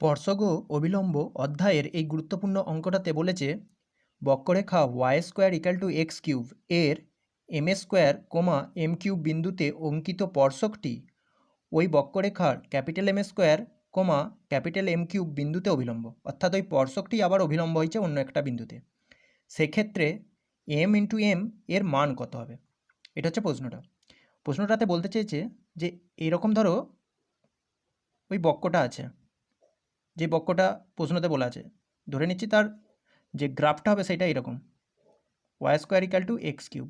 স্পর্শক ও অবিলম্ব অধ্যায়ের এই গুরুত্বপূর্ণ অঙ্কটাতে বলেছে, বক্ররেখা Y square equal two X cube এর M A square comma M cube বিন্দুতে অঙ্কিত স্পর্শকটি ওই বক্ররেখার capital M square comma capital M cube বিন্দুতে অবিলম্ব, অর্থাৎ ওই স্পর্শকটি আবার অবিলম্ব হয়েছে অন্য একটা বিন্দুতে। সেক্ষেত্রে এম ইন্টু এম এর মান কত হবে? এটা হচ্ছে প্রশ্নটা। প্রশ্নটাতে বলতে চেয়েছে যে এরকম ধরো ওই বক্রটা আছে। যে বক্রটা প্রশ্নতে বলা আছে, ধরে নিচ্ছি তার যে গ্রাফটা হবে সেটা এরকম। Y square equal two X cube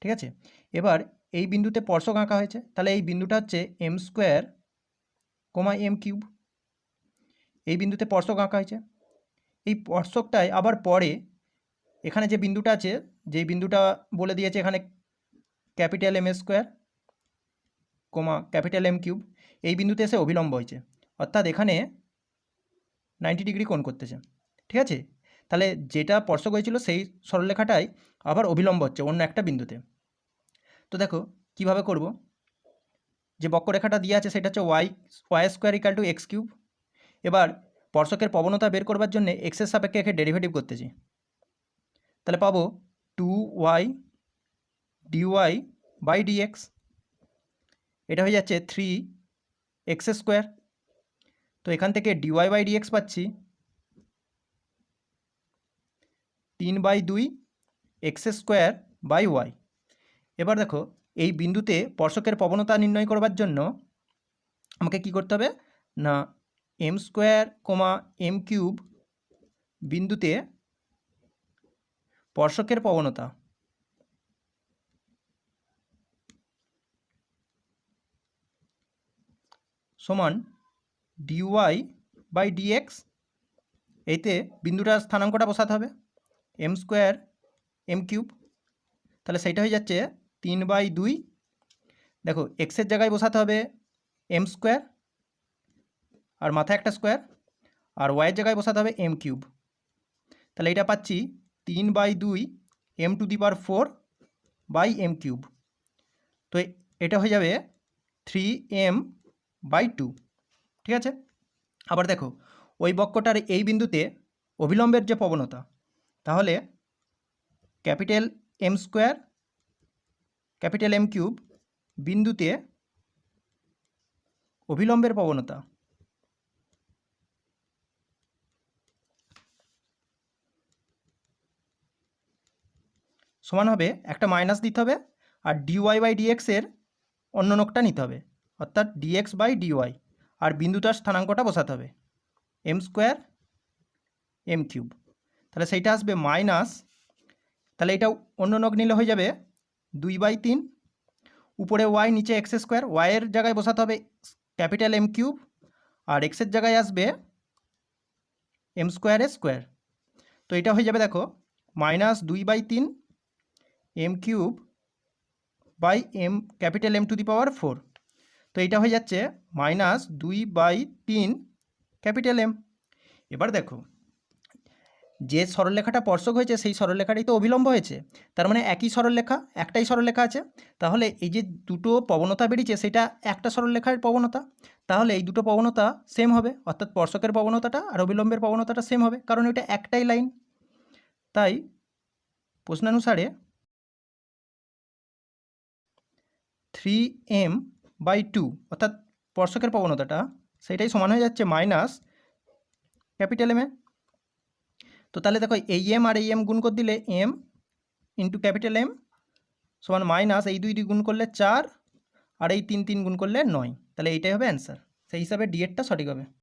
ঠিক আছে? এবার এই বিন্দুতে স্পর্শক আঁকা হয়েছে, তাহলে এই বিন্দুটা হচ্ছে M square comma M cube এই বিন্দুতে স্পর্শক আঁকা হয়েছে। এই স্পর্শকটায় আবার পরে এখানে যে বিন্দুটা আছে, যেই বিন্দুটা বলে দিয়েছে এখানে capital M square comma capital M cube এই বিন্দুতে এসে অবিলম্ব হয়েছে। অর্থাৎ এখানে নাইনটি ডিগ্রি কোণ করতেছে। ঠিক আছে? তাহলে যেটা স্পর্শক হয়েছিল সেই সরলরেখাটাই আবার অবিলম্ব হচ্ছে অন্য একটা বিন্দুতে। তো দেখো, কীভাবে করব? যে বক্ররেখাটা দিয়ে আছে সেটা হচ্ছে Y Y square equal two X cube. এবার স্পর্শকের প্রবণতা বের করবার জন্য এক্সের সাপেক্ষে একে ডেরিভেটিভ করতেছি। তাহলে পাবো two Y dy by dx এটা হয়ে যাচ্ছে থ্রি এক্স স্কোয়ার তো এখান থেকে ডিওয়াই বাই ডিএক্স পাচ্ছি। তিন বাই দুই এক্স স্কোয়ার বাই ওয়াই এবার দেখো, এই বিন্দুতে স্পর্শকের প্রবণতা নির্ণয় করবার জন্য আমাকে কি করতে হবে? না M square comma M cube বিন্দুতে স্পর্শকের প্রবণতা। সমান ডিওয়াই বাই ডিএক্স এইতে বিন্দুটার স্থানাঙ্কটা বসাতে হবে এম স্কোয়ার এম কিউব তাহলে সেইটা হয়ে যাচ্ছে তিন বাই দুই। দেখো এক্সের জায়গায় বসাতে হবে এম স্কোয়ার আর মাথায় একটা স্কোয়ার আর ওয়াইয়ের জায়গায় বসাতে হবে এম কিউব তাহলে এটা পাচ্ছি তিন বাই দুই M to the power four by M cube তো এটা হয়ে যাবে থ্রি এম বাই টু ঠিক আছে? আবার দেখো, ওই বক্রটার এই বিন্দুতে অবিলম্বের যে প্রবণতা, তাহলে capital M square, capital M cube বিন্দুতে অবিলম্বের প্রবণতা। সমান হবে একটা মাইনাস দিতে হবে আর ডিওয়াই বাই ডিএক্সের অন্য নোকটা নিতে হবে, অর্থাৎ ডিএক্স বাই ডিওয়াই আর বিন্দুটার স্থানাঙ্কটা বসাতে হবে। এম স্কোয়ার এম কিউব তাহলে সেইটা আসবে মাইনাস তাহলে এটা অন্য নগ নিলে হয়ে যাবে দুই বাই তিন। উপরে ওয়াই নিচে এক্স স্কোয়ার ওয়াইয়ের জায়গায় বসাতে হবে ক্যাপিটাল এম কিউব আর এক্সের জায়গায় আসবে এম স্কোয়ার এ স্কোয়ার তো এটা হয়ে যাবে দেখো মাইনাস দুই বাই তিন M cube by M capital M to the power four তো এইটা হয়ে যাচ্ছে মাইনাস দুই বাই তিন ক্যাপিটাল এম। এবার দেখো, যে সরলরেখাটা স্পর্শক হয়েছে, সেই সরলরেখাটাই তো অবিলম্ব হয়েছে। তার মানে একই সরলরেখা, একটাই সরলরেখা আছে। তাহলে এই যে দুটো প্রবণতা বেরিয়েছে, সেটা একটা সরলরেখার প্রবণতা তাহলে এই দুটো প্রবণতা সেম হবে, অর্থাৎ স্পর্শকের প্রবণতাটা আর অবিলম্বের প্রবণতাটা সেম হবে, কারণ এটা একটাই লাইন তাই প্রশ্নানুসারে থ্রি এম বাই টু, অর্থাৎ স্পর্শকের প্রবণতাটা সেটাই সমান হয়ে যাচ্ছে মাইনাস ক্যাপিটাল এম এ। তো তাহলে দেখো এই এম আর এই এম গুণ করে দিলে এম ইন্টু ক্যাপিটাল এম সমান মাইনাস এই দুই দুই গুণ করলে চার আর এই তিন তিন গুণ করলে নয়। তাহলে এইটাই হবে অ্যান্সার সেই হিসাবে ডিএডটা সঠিক হবে।